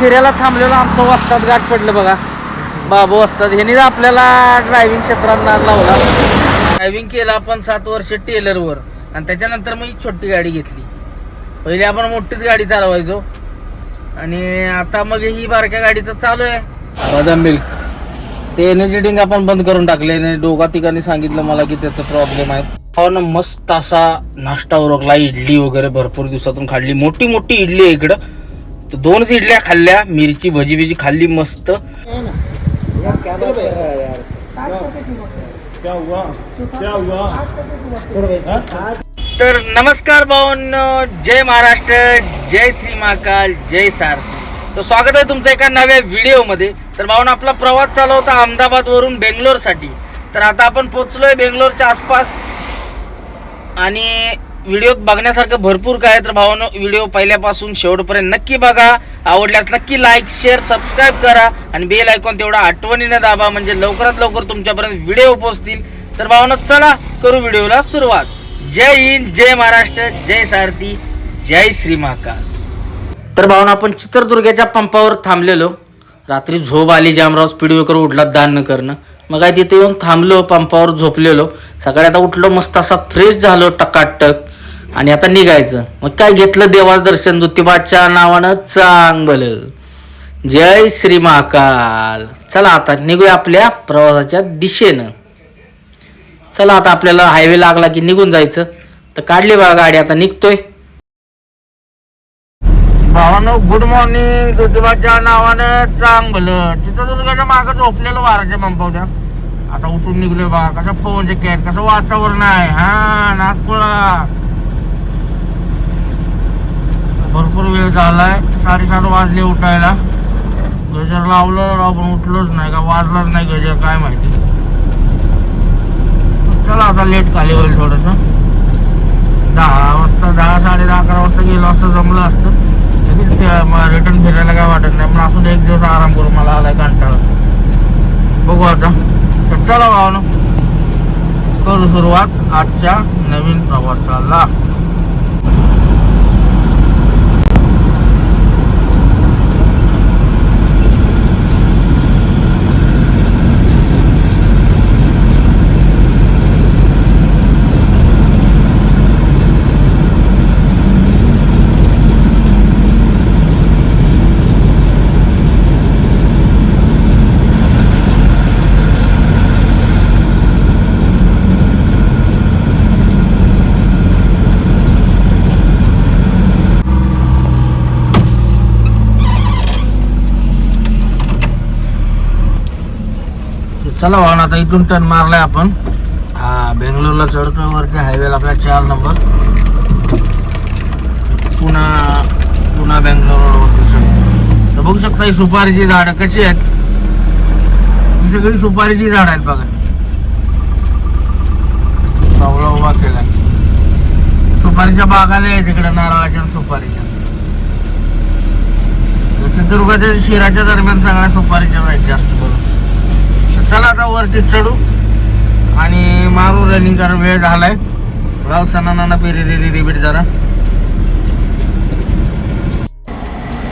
शिऱ्याला थांबलेलं आमचं वस्तात गाठ पडलं बघा. बाबू वस्तात ह्यानी आपल्याला ड्रायव्हिंग क्षेत्रात नाद लावला. ड्रायव्हिंग केलं आपण सात वर्ष टेलरवर. आणि त्याच्यानंतर मग ही छोटी गाडी घेतली. पहिले आपण मोठीच गाडी चालवायचो. आणि आता मग ही बारक्या गाडीचं चालू आहे. बदाम मिल्क. ते एनर्जी ड्रिंक आपण बंद करून टाकले. आणि दोघा तिघांनी सांगितलं मला की त्याचा प्रॉब्लेम आहे. हो ना मस्त असा नाश्ता उरकला. इडली वगैरे भरपूर दिवसातून खाल्ली. मोठी मोठी इडली आहे इकडं. तर दोनच इडल्या खाल्ल्या मिरची भजी बिजी खाल्ली मस्त. तर नमस्कार भाऊन जय महाराष्ट्र जय श्री महाकाल जय सार तर स्वागत आहे तुमचं एका नव्या व्हिडिओमध्ये. तर भाऊन आपला प्रवास चालू होता अहमदाबादवरून बेंगलोरसाठी. तर आता आपण पोचलोय बेंगलोरच्या आसपास. आणि व्हिडिओत बघण्यासारखं भरपूर काय आहे. तर भावानो व्हिडिओ पहिल्यापासून शेवटपर्यंत नक्की बघा. आवडल्यास नक्की लाईक शेअर सबस्क्राईब करा आणि बेल ऐकून तेवढा आठवणीने दाबा म्हणजे लवकरात लवकर तुमच्यापर्यंत व्हिडिओ पोहोचतील. तर भावानो चला करू व्हिडिओला सुरुवात. जय हिंद जय महाराष्ट्र जय सारथी जय श्री महाकाल. तर भावना आपण चित्रदुर्गाच्या पंपावर थांबलेलो. रात्री झोप आली जामराव स्पीडवेकर उठला दान न करणं. मग काय तिथे येऊन थांबलो पंपावर झोपलेलो. सकाळी आता उठलो मस्त असा फ्रेश झालो टकाटक. आणि आता निघायचं. मग काय घेतलं देवाचं दर्शन? ज्योतिबाच्या नावानं चांगलं. जय श्री महाकाल. चला आता निघूया आपल्या प्रवासाच्या दिशेनं. चला आता आपल्याला हायवे लागला की निघून जायचं. तर काढली बा गाडी आता निघतोय. भावानो गुड मॉर्निंग ज्योतिबाच्या नावानं चांगलं. चित्रदुर्गाच्या मागं झोपलेलं वाराच्या पंपावल्या आता उठून निघलोय बा. कसं पवनचे जॅकेट कसं वातावरण आहे? हा नागपुरा भरपूर वेळ झाला आहे साडेसात वाजले उठायला. गजर लावलं राव पण उठलोच नाही का? वाजलाच नाही गजर काय माहिती? चला आता लेट खाली होईल थोडस. दहा वाजता दहा साडे दहा अकरा वाजता गेलो असतं जमलं असतं. लगेच रिटर्न फिरायला काय वाटत नाही. पण असून एक दिवस आराम करू मला आलाय कंटाळा. बघू आता. तर चला भावनं. करू सुरुवात आजच्या नवीन प्रवासाला तर चला वाहन आता इथून टर्न मारलाय आपण. हा बेंगलोरला चढतोय वरती हायवेला आपला चार नंबर पुन्हा पुन्हा बेंगलोर रोडवरती तर बघू शकता ही सुपारीची झाडं कशी आहेत. ही सगळी सुपारीची झाड आहेत बघा. सावळा उभा केला सुपारीच्या बागाला आहे तिकडे नारळाच्या सुपारीच्या. चित्रदुर्गाच्या शिराच्या दरम्यान सगळ्या सुपारीच्या आहेत जास्त करून. चला आता वरती चढू. आणि मारू रनिंग कारण वेळ झालाय. राव सणाना पेरी रेली रिबीट जरा.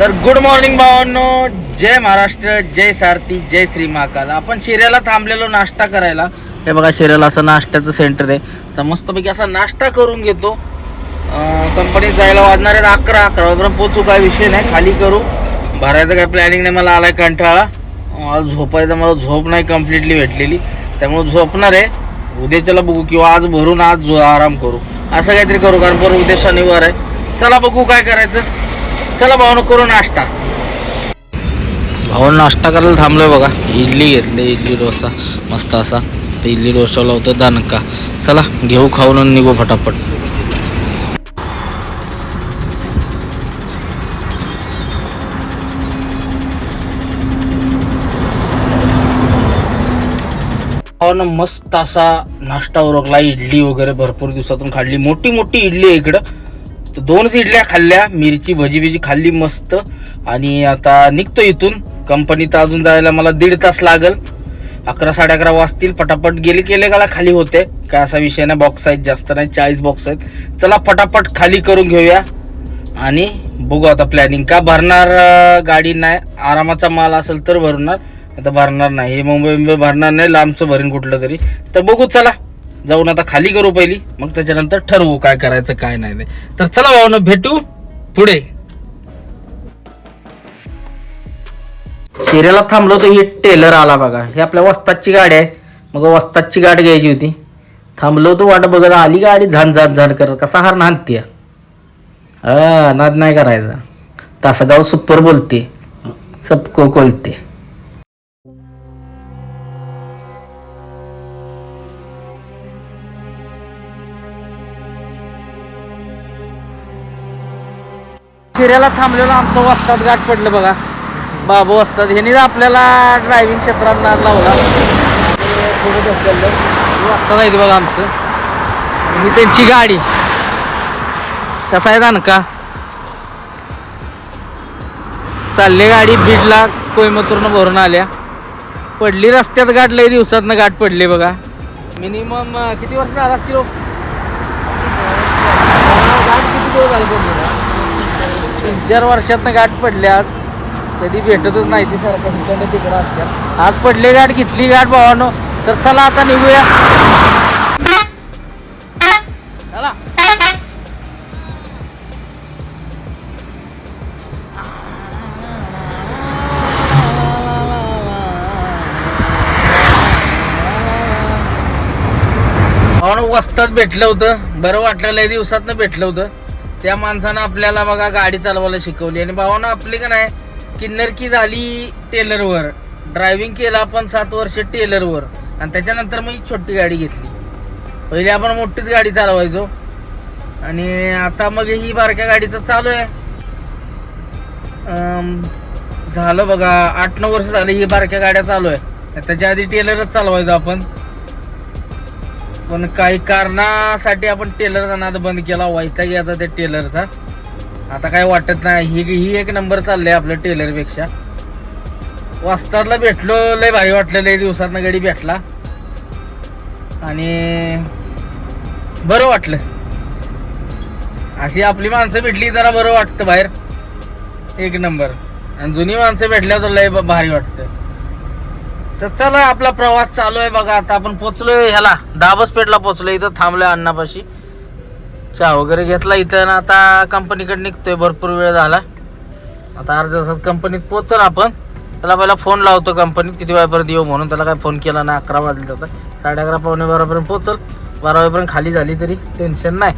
तर गुड मॉर्निंग भावांनो. जय महाराष्ट्र जय सारथी जय श्री महाकाल. आपण शिर्याला थांबलेलो नाश्ता करायला. हे बघा शिर्याला असं नाश्त्याचं सेंटर आहे. तर मस्तपैकी असा नाश्ता करून घेतो. कंपनीत जायला वाजणार आहेत अकरा अकरा पोचू काय विषय नाही. खाली करू. भरायचं काय प्लॅनिंग नाही मला आलाय कंटाळा. मला झोपायचं मला झोप नाही कम्प्लिटली भेटलेली. त्यामुळे झोपणार आहे. उद्याच्याला बघू किंवा आज भरून आज झो आराम करू. असं काहीतरी करू कारण बरं उद्या शनिवार आहे. चला बघू काय करायचं. चला भावनं करू नाश्ता. भाऊन नाश्ता करायला थांबलोय बघा. इडली घेतली इडली डोसा मस्त असा. तर इडली डोसाला होतं दणका चला घेऊ खाऊन आणि निघू फटाफट. हो ना मस्त असा नाश्ता उरकला इडली वगैरे भरपूर दिवसातून खाल्ली. मोठी मोठी इडली आहे इकडं. तर दोनच इडल्या खाल्ल्या मिरची भजी बिजी खाल्ली मस्त. आणि आता निघतो इथून. कंपनीत अजून जायला मला दीड तास लागल. अकरा साडे अकरा वाजतील. पटापट गेले केले का खाली होते. काय असा विषय नाही बॉक्स आहेत जास्त नाही चाळीस बॉक्स आहेत. चला पटापट खाली करून घेऊया. आणि बघू आता प्लॅनिंग का भरणार गाडी नाही आरामाचा माल असेल तर भरणार. आता भरणार नाही. हे मुंबई मुंबई भरणार नाही लांबचं भरीन कुठलं तरी. तर बघू चला. जाऊन आता खाली करू पहिली. मग त्याच्यानंतर ठरवू काय करायचं काय नाही ते. तर चला भाऊ भेटू पुढे. शिरेला थांबलो तर हे टेलर आला बघा. हे आपल्या वस्तादची गाडी आहे. मग वस्तादची गाडी घ्यायची होती. थांबलो तो वाट बघत आली गाडी झान झान झान करत. कसा हार नांदते हा नाद नाही करायचा. तासगाव सुपर बोलते. सबको कोलते. शिऱ्याला थांबलेलं आमचं वस्तात गाठ पडलं बघा. बाबू वस्तात ह्याने आपल्याला ड्रायव्हिंग क्षेत्रात नाद लावला. वस्तात ढकललं. आहे बघा आमचं. आणि त्यांची गाडी. कसा आहे का चालली गाडी बीडला कोयमतूरनं भरून आल्या. पडली रस्त्यात गाठ लय दिवसातनं गाठ पडली बघा. मिनिमम किती वर्ष झाला असतील हो? गाठ किती दिवस झालं पडली? तीन चार वर्षातनं गाठ पडली आज. कधी भेटतच नाही ती सारखं तिकडं तिकडं असत्या. आज पडली गाठ घेतली गाठ भावानो. तर चला आता निघूया. चला. भावानो वस्तात भेटलं होतं. बरं वाटलं लय दिवसातनं भेटलं होतं. त्या माणसानं आपल्याला बघा गाडी चालवायला शिकवली. आणि भावानं आपली का नाही किन्नरकी झाली टेलरवर. ड्रायव्हिंग केलं आपण सात वर्ष टेलरवर. आणि त्याच्यानंतर मग ही छोटी गाडी घेतली. पहिले आपण मोठीच गाडी चालवायचो. आणि आता मग ही बारक्या गाडीचं चालू आहे. झालं बघा आठ नऊ वर्ष झालं ही बारक्या गाड्या चालू आहे. त्याच्या आधी टेलरच चालवायचो आपण. पण काही कारणासाठी आपण टेलरचा नाद बंद केला. व्हायचा याचा त्या टेलरचा. आता काय वाटत नाही. ही ही एक नंबर चाललंय आपलं टेलरपेक्षा. वास्तारला भेटलो लय भारी वाटलं लय दिवसातनं गडी भेटला. आणि बरं वाटलं. अशी आपली माणसं भेटली जरा बरं वाटतं बाहेर. एक नंबर. आणि जुनी माणसं भेटल्यावर तर लय भारी वाटतं. तर चला आपला प्रवास चालू आहे बघा. आता आपण पोचलोय ह्याला दाबसपेठला पोचलोय. इथं थांबलोय अण्णापाशी चहा वगैरे घेतला इथं. ना आता कंपनीकडे निघतोय. भरपूर वेळ झाला. आता अर्ध्या तासात कंपनीत पोचल आपण. त्याला पहिला फोन लावतो कंपनीत. किती वेळापर्यंत येऊ म्हणून. त्याला काय फोन केला नाही. अकरा वाजले आता साडे अकरा पावणे बारापर्यंत पोचल. बारा वाजेपर्यंत खाली झाली तरी टेन्शन नाही.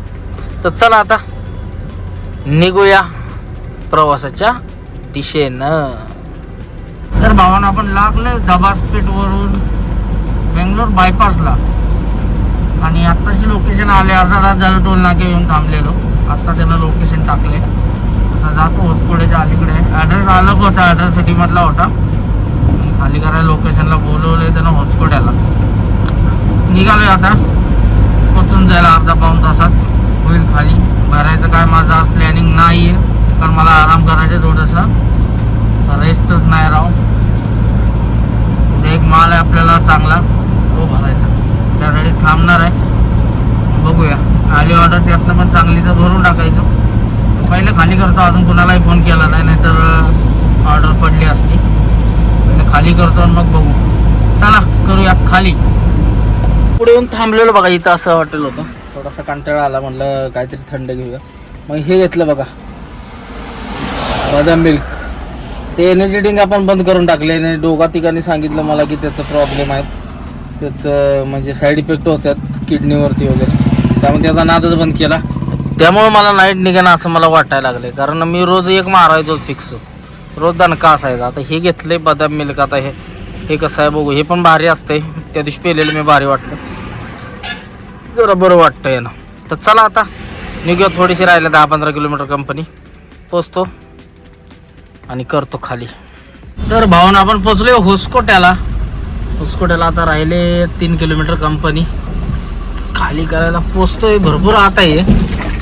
तर चला आता निघूया प्रवासाच्या दिशेनं. तर भावानं आपण लागलोय दबासपेठवरून बेंगलोर बायपासला आणि आत्ताची लोकेशन आले अर्धा झालं टोल नाके येऊन थांबलेलो. आत्ता त्यानं लोकेशन टाकले. आता जातो होतकोड्याच्या अलीकडे. ॲड्रेस अलग होता ॲड्रेस सिटीमधला होता. खाली करायला लोकेशनला बोलवलं त्यांना होतकोड्याला निघालोय आता. पोचून जायला अर्धा पाऊन तासात. होईल खाली. भरायचं काय माझं आज प्लॅनिंग नाही आहे कारण मला आराम करायचं थोडंसं. रेस्टच नाही राहू एक माल आहे आपल्याला चांगला तो भरायचा. त्यासाठी थांबणार आहे. बघूया. आली ऑर्डर त्यातनं पण चांगली तर भरून टाकायचं. पहिले खाली करतो अजून कुणालाही फोन केला नाही नाहीतर ऑर्डर पडली असती. पहिले खाली करतो आणि मग बघू. चला करूया खाली. पुढे येऊन थांबलेलो बघा इथं असं हॉटेल होतं. थोडासा कंटाळा आला म्हटलं काहीतरी थंड घेऊया. मग हे घेतलं बघा. बदाम मिल्क ते एनर्जी ड्रिंक आपण बंद करून टाकले आणि दोघा तिघांनी सांगितलं मला की त्याचं प्रॉब्लेम आहे. त्याचं म्हणजे साईड इफेक्ट होतात किडनीवरती वगैरे. त्यामुळे त्याचा नादच बंद केला. त्यामुळे मला नाईट निघाणं असं मला वाटायला लागलं कारण मी रोज एक मारायचो फिक्स रोज दणका असायचा. आता हे घेतले बदाम मिल्क आता हे हे कसं आहे बघू. हे पण भारी असतंय. त्या दिवशी पेलेलं मी भारी वाटतं जरा बरं वाटतं यानं तर चला आता निघूया थोडीशी राहिलं दहा पंधरा किलोमीटर कंपनी पोचतो. आणि करतो खाली. तर भावना आपण पोचलोय होसकोट्याला. होसकोट्याला आता राहिले तीन किलोमीटर कंपनी खाली करायला पोचतोय भरपूर आता आहे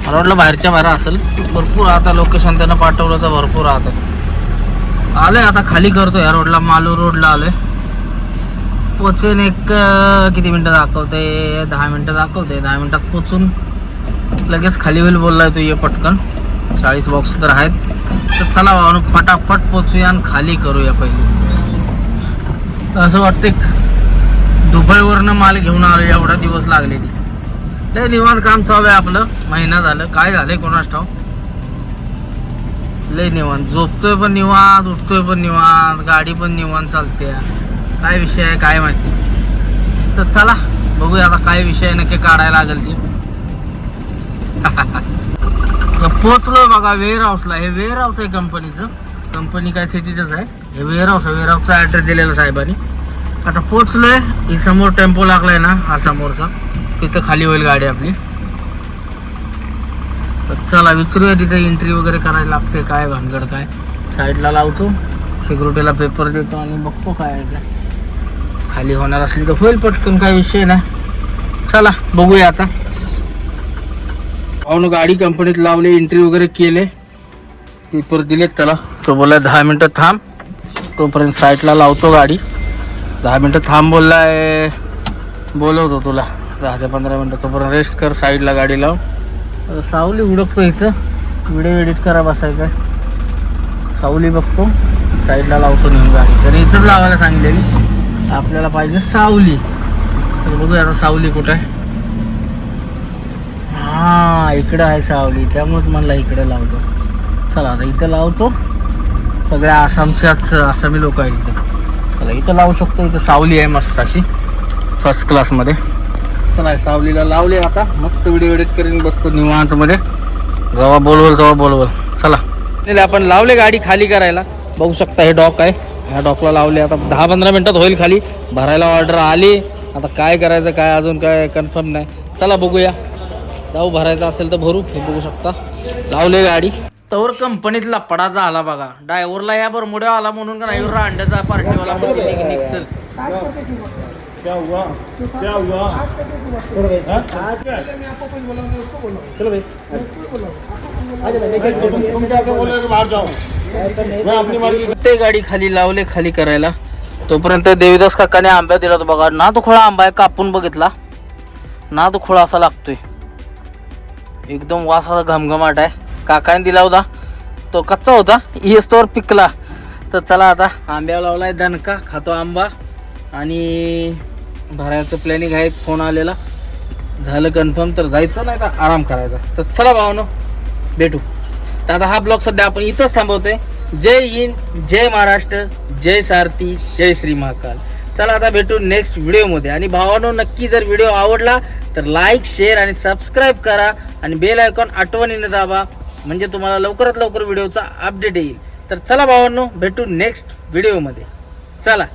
मला वाटलं बाहेरच्या बाहेर असेल. भरपूर आता लोकेशन त्यांना पाठवलं तर भरपूर आता. आहे आता खाली करतो या रोडला मालूर रोडला आलोय. पोचेन एक किती मिनटं दाखवते दहा मिनटं दाखवते दहा मिनटात पोचून लगेच खाली होईल बोललाय तू ये पटकन. चाळीस बॉक्स तर आहेत. तर चला भावानं फटाफट पोचूया आणि खाली करूया पहिले. असं वाटते दुबईवरनं माल घेऊन आलो एवढा दिवस लागले ती. लय निवांत काम चालू आहे आपलं. महिना झालं. काय झालंय कोणास ठाव लय निवांत. झोपतोय पण निवांत उठतोय पण निवांत गाडी पण निवांत चालते. काय विषय आहे काय माहिती. तर चला बघूया आता काय विषय नक्की काढायला लागेल ती. तर पोचलो बघा वेअर हाऊसला हे वेअर हाऊस आहे कंपनीचं कंपनी काय सिटीतच आहे. हे वेअर हाऊस आहे. वेअर हाऊसचा ॲड्रेस दिलेला साहेबांनी. आता पोचलोय ही समोर टेम्पो लागलाय ना हा समोरचा. तिथं खाली होईल गाडी आपली. तर चला विचारूया तिथे एंट्री वगैरे करायला लागते काय भानगड काय. साईडला लावतो. सिक्युरिटीला पेपर देतो आणि बघतो काय आहे खाली होणार असली तर होईल पटकन काय विषय नाही. चला बघूया आता. पाहून गाडी कंपनीत लावली एंट्री वगैरे केले. पेपर दिलेत त्याला. तो बोला दहा मिनटं थांब. तोपर्यंत साईडला लावतो गाडी. दहा मिनटं थांब बोललाय. बोलवतो तुला. दहा ते पंधरा मिनटं. तोपर्यंत रेस्ट कर साईडला गाडी लाव. सावली उडकतो इथं. व्हिडिओ एडिट करा बसायचा. सावली बघतो. साईडला लावतो नेहमी गाडी. तर इथंच लावायला सांगितलेली. आपल्याला पाहिजे सावली. तर बघूया आता सावली कुठं आहे. हां इकडं आहे सावली. त्यामुळेच म्हणला इकडे लावतो. चला आता इथं लावतो. सगळ्या आसामच्याच आसामी लोक आहेत इथं. चला इथं लावू शकतो. इथं सावली आहे मस्त अशी. फर्स्ट क्लासमध्ये चला सावलीला लावले आता. मस्त व्हिडिओ एडिट करून बसतो निवांतमध्ये. जेव्हा बोलवल तेव्हा बोलवल. चला. नाही, आपण लावले गाडी खाली करायला. बघू शकता हे डॉक आहे. ह्या डॉकला लावले आता. दहा पंधरा मिनटात होईल खाली. भरायला ऑर्डर आली. आता काय करायचं काय अजून काय कन्फर्म नाही. चला बघूया. जाऊ भरायचं असेल तर भरू हे बघू शकता. लावले गाडी. तवर कंपनीतला पडाचा आला बघा. ड्रायव्हरला या बरमुड्या आला म्हणून का नाही? अंड्याचा पार्टीवाला निघ चल. ते गाडी खाली लावले खाली करायला. तोपर्यंत देवीदास काकाने आंब्या दिला होता बघा. ना तो खोळा आंबा आहे कापून बघितला. ना तो खोळा असा लागतोय. एकदम वासाचा घमघमाट आहे. काकाने दिला होता. तो कच्चा होता. येस पिकला. तर चला आता आंब्यावर आहे दणका खातो आंबा. आणि भरायचं प्लॅनिंग आहे. फोन आलेला. झालं कन्फर्म तर जायचं नाही तर आराम करायचा. तर चला भावानो भेटू. तर आता हा ब्लॉग सध्या आपण इथंच थांबवतोय. जय हिंद जय महाराष्ट्र जय सारथी जय श्री महाकाल. चला आता भेटू नेक्स्ट व्हिडिओमध्ये आणि भावानो नक्की जर व्हिडिओ आवडला तर लाईक शेअर आणि सबस्क्राईब करा आणि बेल आयकॉन आठवणीने दाबा म्हणजे तुम्हाला लवकरात लवकर व्हिडिओचा अपडेट येईल. तर चला भावांनो भेटू नेक्स्ट व्हिडिओमध्ये चला.